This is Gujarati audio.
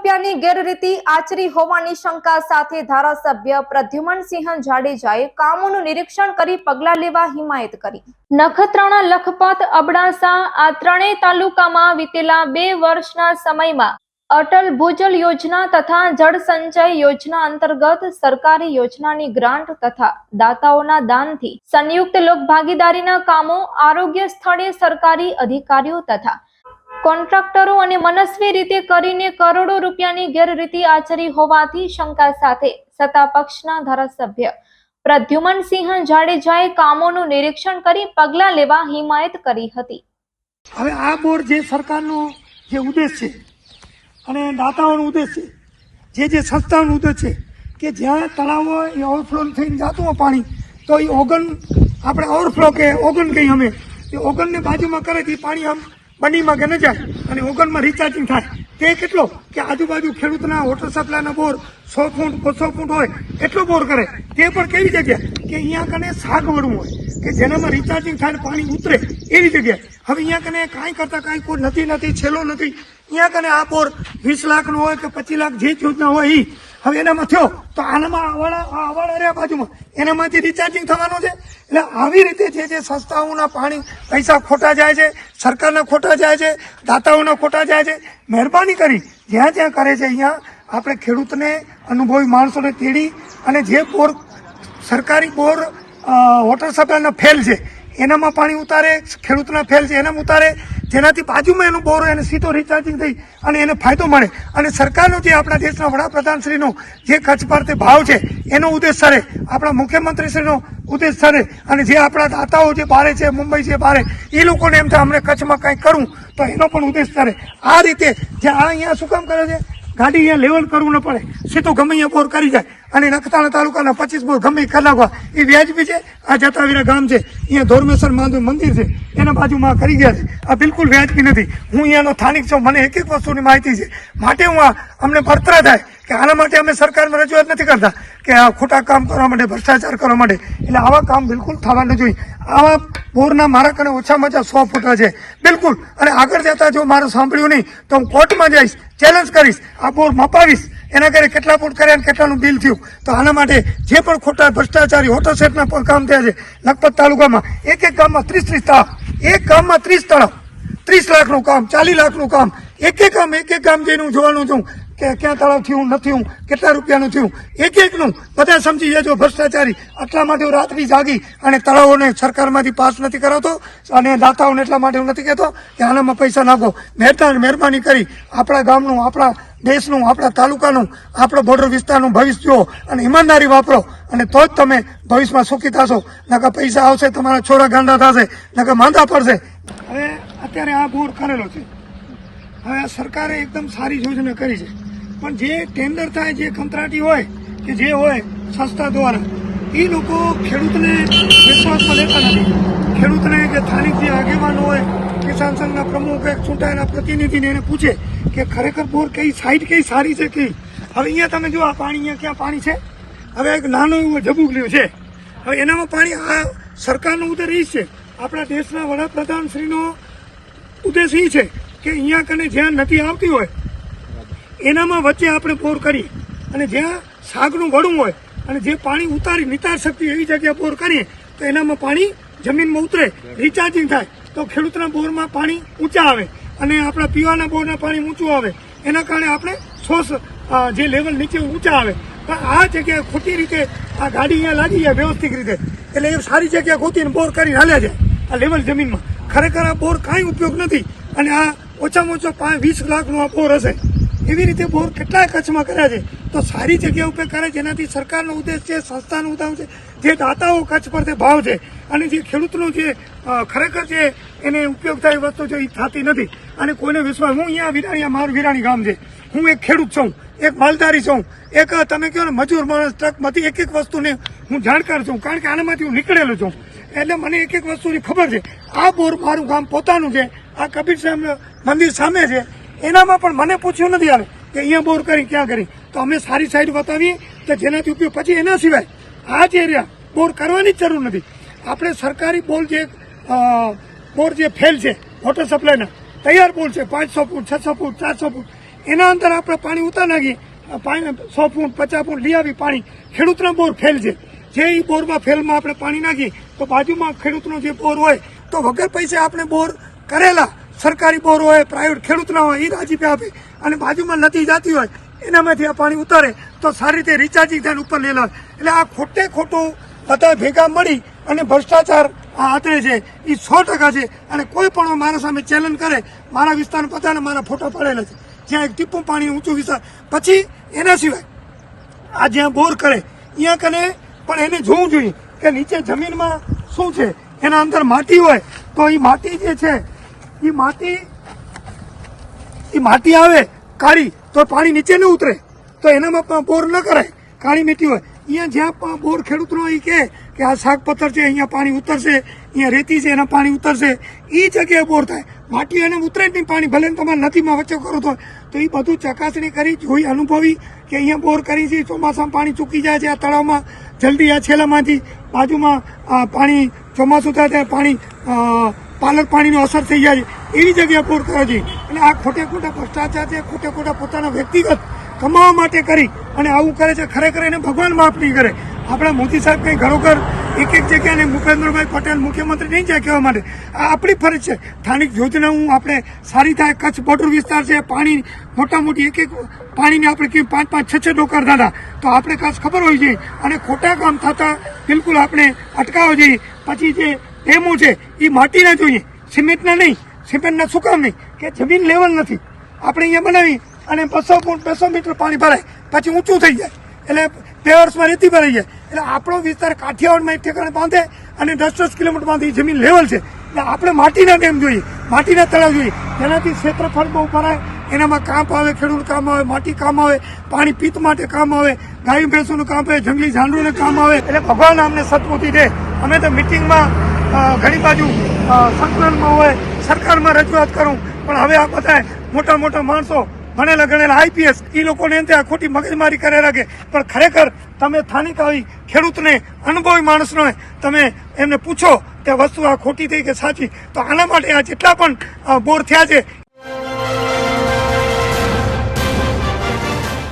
રૂપિયાની ગેરરીતિ આચરી હોવાની શંકા સાથે ધારાસભ્ય પ્રદ્યુમનસિંહ જાડેજાએ કામોનું નિરીક્ષણ કરી પગલાં લેવા હિમાયત કરી. નખત્રાણા, લખપત, અબડાસા આ ત્રણેય તાલુકામાં વીતેલા બે વર્ષના સમયમાં અટલ ભૂજલ યોજના તથા જળ સંચય યોજના અંતર્ગત સરકારી યોજનાની ગ્રાન્ટ તથા દાતાઓના દાનથી સંયુક્ત લોકભાગીદારીના કામો આરોગ્ય સ્થળે સરકારી અધિકારીઓ તથા કોન્ટ્રાક્ટરો અને મનસ્વી રીતે કરીને કરોડો રૂપિયાની ગેરરીતિ આચરી હોવાથી શંકા સાથે સત્તા પક્ષના ધારાસભ્ય પ્રદ્યુમનસિંહ જાડેજાએ કામોનું નિરીક્ષણ કરી પગલાં લેવા હિમાયત કરી હતી. હવે આ બોર્ડ જે સરકારનો જે ઉદ્દેશ છે અને દાતાઓનો ઉદ્દેશ છે, જે જે સંસ્થાઓનો ઉદ્દેશ છે કે જ્યાં તળાવો એ ઓવરફ્લો થઈને જતું હોય પાણી, તો એ ઓગન, આપણે ઓવરફ્લો કે ઓગન કહીએ અમે, એ ઓગનને બાજુમાં કરે તો એ પાણી આમ બંડીમાં કે ન જાય અને ઓગણમાં રિચાર્જિંગ થાય. તે કેટલો? કે આજુબાજુ ખેડૂતના વોટર સપ્લાયના બોર સો ફૂટ, બસો ફૂટ હોય, એટલો બોર કરે. તે પણ કેવી જગ્યા કે અહીંયા કને સાગવડું હોય. કે જેનામાં રિચાર્જિંગ થાય ને પાણી ઉતરે, એવી જગ્યાએ. હવે અહીંયા કને કાંઈ કરતા કાંઈ કોઈ નથી નથી, છેલ્લો નથી. અહીંયા કને આ બોર વીસ લાખનો હોય કે પચીસ લાખ જે યોજના હોય એ હવે એનામાં થયો. તો આનામાં આવાળા આ આવાડા રહ્યા બાજુમાં. એનામાંથી રિચાર્જિંગ થવાનું છે. એટલે આવી રીતે જે જે સંસ્થાઓના પાણી પૈસા ખોટા જાય છે, સરકારના ખોટા જાય છે, દાતાઓના ખોટા જાય છે, મહેરબાની કરી જ્યાં જ્યાં કરે છે અહીંયા આપણે ખેડૂતને અનુભવી, માણસોને તેડી અને જે બોર સરકારી બોર વોટર સપ્લાયના ફેલ છે, એનામાં પાણી ઉતારે, ખેડૂતના ફેલ છે, એનામાં ઉતારે જેનાથી બાજુમાં એનું બોર, એને સીધો રિચાર્જિંગ થઈ અને એને ફાયદો મળે. અને સરકારનો જે આપણા દેશના વડાપ્રધાનશ્રીનો જે કચ્છ પર તે ભાવ છે, એનો ઉદ્દેશ સરે, આપણા મુખ્યમંત્રીશ્રીનો ઉદ્દેશ સરે અને જે આપણા દાતાઓ જે બારે છે, મુંબઈ છે બારે, એ લોકોને એમ થાય, અમને કચ્છમાં કંઈક કરવું તો એનો પણ ઉદ્દેશ સરે. આ રીતે જે આ અહીંયા શું કામ કરે છે? ગાડી અહીંયા લેવલ કરવું ન પડે. સીધો ગમે અહીંયા બોર કરી જાય. અને નખત્રાણા તાલુકાના પચીસ બોર ગમે કરી એ વ્યાજબી છે, આ જતાવીરા ગામ છે. અહીંયા ધોરમેશ્વર મહાદેવ મંદિર છે. એના બાજુમાં કરી ગયા છે. આ બિલકુલ વ્યાજબી નથી. હું અહીંયાનો સ્થાનિક છું. મને એક એક વસ્તુની માહિતી છે. માટે હું આ અમને બરતરા થાય કે આના માટે અમે સરકારમાં રજૂઆત નથી કરતા કે આ ખોટા કામ કરવા માટે, ભ્રષ્ટાચાર કરવા માટે. એટલે આવા કામ બિલકુલ થવા ન જોઈએ. આવા બોરના મારા કને ઓછામાં ઓછા સો ફૂટા છે. બિલકુલ. અને આગળ જતા જો મારું સાંભળ્યું નહીં, તો હું કોર્ટમાં જઈશ ચેલેન્જ કરીશ. આ બોર મપાવીશ. એના ઘરે કેટલા ફૂટ કર્યા અને કેટલાનું બિલ થયું? તો આના માટે જે પણ ખોટા ભ્રષ્ટાચારી હોટલ સેટના પણ કામ થયા છે, લખપત તાલુકામાં એક એક ગામમાં ત્રીસ ત્રીસ તળાવ, એક ગામમાં ત્રીસ તળાવ, ત્રીસ લાખનું કામ, ચાલીસ લાખનું કામ, એક એક ગામ, એક એક ગામ જઈને હું જોવાનું છું કે ક્યાં તળાવ થયું, નથી હું કેટલા રૂપિયાનું થયું. એક એકનું બધા સમજી જજો ભ્રષ્ટાચારી એટલા માટે હું રાત્રિ જાગી અને તળાવોને સરકારમાંથી પાસ નથી કરાવતો અને દાતાઓને એટલા માટે હું નથી કહેતો કે આનામાં પૈસા નાખો. મહેરબાની મહેરબાની કરી આપણા ગામનું, આપણા દેશનું, આપણા તાલુકાનું, આપણો બોર્ડર વિસ્તારનું ભવિષ્ય જુઓ અને ઈમાનદારી વાપરો અને તો જ તમે ભવિષ્યમાં સુખી થશો. નકર પૈસા આવશે, તમારા છોરા ગાંડા થશે, નકર માંદા પડશે. હવે અત્યારે આ બોર્ડ કરેલો છે. હવે આ સરકારે એકદમ સારી યોજના કરી છે. પણ જે ટેન્ડર થાય, જે કંત્રાટી હોય કે જે હોય સંસ્થા દ્વારા એ લોકો ખેડૂતને વિશ્વાસમાં લેતા નથી. ખેડૂતને કે સ્થાનિક જે આગેવાનો હોય કિસાન સંઘના પ્રમુખ કે ચૂંટાયેલા પ્રતિનિધિને એને પૂછે કે ખરેખર બોર કઈ સાઈડ કઈ સારી છે કઈ હવે અહીંયા તમે જો આ પાણી અહીંયા ક્યાં પાણી છે? હવે એક નાનું એવું જબુકલ્યું છે. હવે એનામાં પાણી આ સરકારનો ઉદ્દેશ છે. આપણા દેશના વડાપ્રધાનશ્રીનો ઉદ્દેશ એ છે કે અહીંયા કને જ્યાં નદી આવતી હોય એનામાં વચ્ચે આપણે બોર કરીએ અને જ્યાં સાગનું વડું હોય અને જે પાણી ઉતારી નિતાર શક્તિ એવી જગ્યાએ બોર કરીએ તો એનામાં પાણી જમીનમાં ઉતરે રિચાર્જિંગ થાય. તો ખેડૂતના બોરમાં પાણી ઊંચા આવે અને આપણા પીવાના બોરના પાણી ઊંચું આવે. એના કારણે આપણે સોસ જે લેવલ નીચે ઊંચા આવે. પણ આ જગ્યાએ ખોટી રીતે આ ગાડી અહીંયા લાગી જાય વ્યવસ્થિત રીતે. એટલે એ સારી જગ્યા ખોતીને બોર કરીને હાલ્યા જાય આ લેવલ જમીનમાં. ખરેખર આ બોર કાંઈ ઉપયોગ નથી અને આ ઓછામાં ઓછો પાંચ, વીસ લાખનો આ બોર હશે. એવી રીતે બોર કેટલાય કચ્છમાં કર્યા છે. તો સારી જગ્યા ઉપર કરે જેનાથી સરકારનો ઉદ્દેશ છે, સંસ્થાનો ઉદ્દેશ છે. જે દાતાઓ કચ્છ પર તે ભાવ છે અને જે ખેડૂતનો જે ખરેખર જે એને ઉપયોગ થાય વસ્તુ છે એ થતી નથી. અને કોઈને વિશ્વાસ, હું અહીંયા વિરાણી મારું વિરાણી ગામ છે. હું એક ખેડૂત છું, એક માલધારી છું. એક, તમે કહો ને, મજૂર માણસ ટ્રકમાંથી એક એક વસ્તુને હું જાણકાર છું, કારણ કે આનામાંથી હું નીકળેલો છું. એટલે મને એક એક વસ્તુની ખબર છે. આ બોર મારું ગામ પોતાનું છે. આ કબીર સાહેબ મંદિર સામે છે. એનામાં પણ મને પૂછ્યું નથી હાલે કે અહીંયા બોર કરી, ક્યાં કરી? તો અમે સારી સાઈડ બતાવીએ કે જેનાથી ઉપયોગ, પછી એના સિવાય આ જે એરિયા બોર કરવાની જ જરૂર નથી. આપણે સરકારી બોર જે બોર જે ફેલ છે વોટર સપ્લાયના તૈયાર બોર છે, પાંચસો ફૂટ, છસો ફૂટ, ચારસો ફૂટ, એના અંદર આપણે પાણી ઉતાર નાખીએ સો ફૂટ, પચાસ ફૂટ લઈ આવી પાણી, ખેડૂતના બોર ફેલ છે. જે ઈ બોરમાં ફેલમાં આપણે પાણી નાખીએ, તો બાજુમાં ખેડૂતનો જે બોર હોય, તો વગર પૈસે આપણે બોર કરેલા સરકારી બોર હોય પ્રાઇવેટ ખેડૂતના હોય એ રાજીપે આપે. અને બાજુમાં નદી જાતી હોય, એનામાંથી આ પાણી ઉતારે, તો સારી રીતે રિચાર્જિંગ થઈને ઉપર લેલા. એટલે આ ખોટે ખોટું બધા ભેગા મળી અને ભ્રષ્ટાચાર આ આતરે છે એ સો ટકા છે. અને કોઈ પણ મારા સામે ચેલેન્જ કરે, મારા વિસ્તારમાં પોતાને મારા ફોટા પડેલા છે. જ્યાં એક ટીપું પાણી ઊંચું વિસ્તાર પછી એના સિવાય આ જ્યાં બોર કરે અહીંયા કને, પણ એને જોવું જોઈએ કે નીચે જમીનમાં શું છે? એના અંદર માટી હોય, તો એ માટી જે છે એ માટી એ માટી આવે કાળી તો પાણી નીચે ન ઉતરે. તો એનામાં બોર ન કરાય. કાળી મીઠી હોય. અહીંયા જ્યાં બોર ખેડૂતનો એ કહે કે આ શાક પથ્થર છે, અહીંયા પાણી ઉતરશે, અહીંયા રેતી છે, એના પાણી ઉતરશે. એ જગ્યાએ બોર થાય. માટી એને ઉતરે જ નહીં, પાણી ભલે તમારે નદીમાં વચ્ચે કરો તો. તો એ બધું ચકાસણી કરી, જોઈ, અનુભવી કે અહીંયા બોર કરી છે, ચોમાસામાં પાણી ચૂકી જાય છે આ તળાવમાં, જલ્દી આ છેલ્લામાંથી બાજુમાં આ પાણી ચોમાસું થાય ત્યારે પાણી પાલક પાણીનો અસર થઈ જાય છે. એવી જગ્યાએ બોર કરવા જોઈએ અને આ ખોટે ખોટા ભ્રષ્ટાચાર છે, ખોટે ખોટા પોતાના વ્યક્તિગત કમાવા માટે કરી અને આવું કરે છે, ખરેખર એને ભગવાન માફ નહીં કરે. આપણા મોદી સાહેબ કંઈ ઘરોઘર એક એક જગ્યાને ભૂપેન્દ્રભાઈ પટેલ મુખ્યમંત્રી નહીં જાય કહેવા માટે. આ આપણી ફરજ છે. સ્થાનિક યોજનાઓ આપણે સારી થાય, કચ્છ બોર્ડર વિસ્તાર છે, પાણી મોટા મોટી એક એક પાણીને આપણે પાંચ પાંચ, છ છ ડોકર દાદા તો આપણે ખાસ ખબર હોય છે અને ખોટા કામ થતા બિલકુલ આપણે અટકાવવા જોઈએ. પછી જે ડેમો છે એ માટીના જોઈએ. સિમેન્ટના નહીં. સિમેન્ટના શું કામ નહીં? કે જમીન લેવલ નથી. આપણે અહીંયા બનાવી અને બસો ફૂટ, બસો મીટર પાણી ભરાય. પછી ઊંચું થઈ જાય. એટલે બે વર્ષમાં રેતી ભરાઈ જાય. એટલે આપણો વિસ્તાર કાઠિયાવાડમાં એક ઠેકાણે બાંધે અને દસ દસ કિલોમીટર બાંધે. જમીન લેવલ છે. એટલે આપણે માટીના ડેમ જોઈએ. માટીના તળાવ જોઈએ. જેનાથી ક્ષેત્રફળ બહુ ભરાય. એનામાં કામ આવે, ખેડૂત કામ આવે, માટી કામ આવે, પાણી પિત્ત માટે કામ આવે, ગાય, ભેંસોનું કામ આવે, જંગલી ઝાંડુને કામ આવે. એટલે ભગવાન અમને સદબુદ્ધિ દે. અમે તો મિટિંગમાં ઘણી બાજુ સંકલનમાં હોય, સરકારમાં રજૂઆત કરું. પણ હવે આ બધા મોટા મોટા માણસો ભણેલા ગણેલા આઈપીએસ એ લોકોને એમ આ ખોટી મગજમારી કરે રાખે પણ ખરેખર તમે સ્થાનિક આવી ખેડૂતને, અનુભવી માણસનો તમે એમને પૂછો કે વસ્તુ આ ખોટી થઈ કે સાચી, તો આના માટે આ જેટલા પણ બોર થયા છે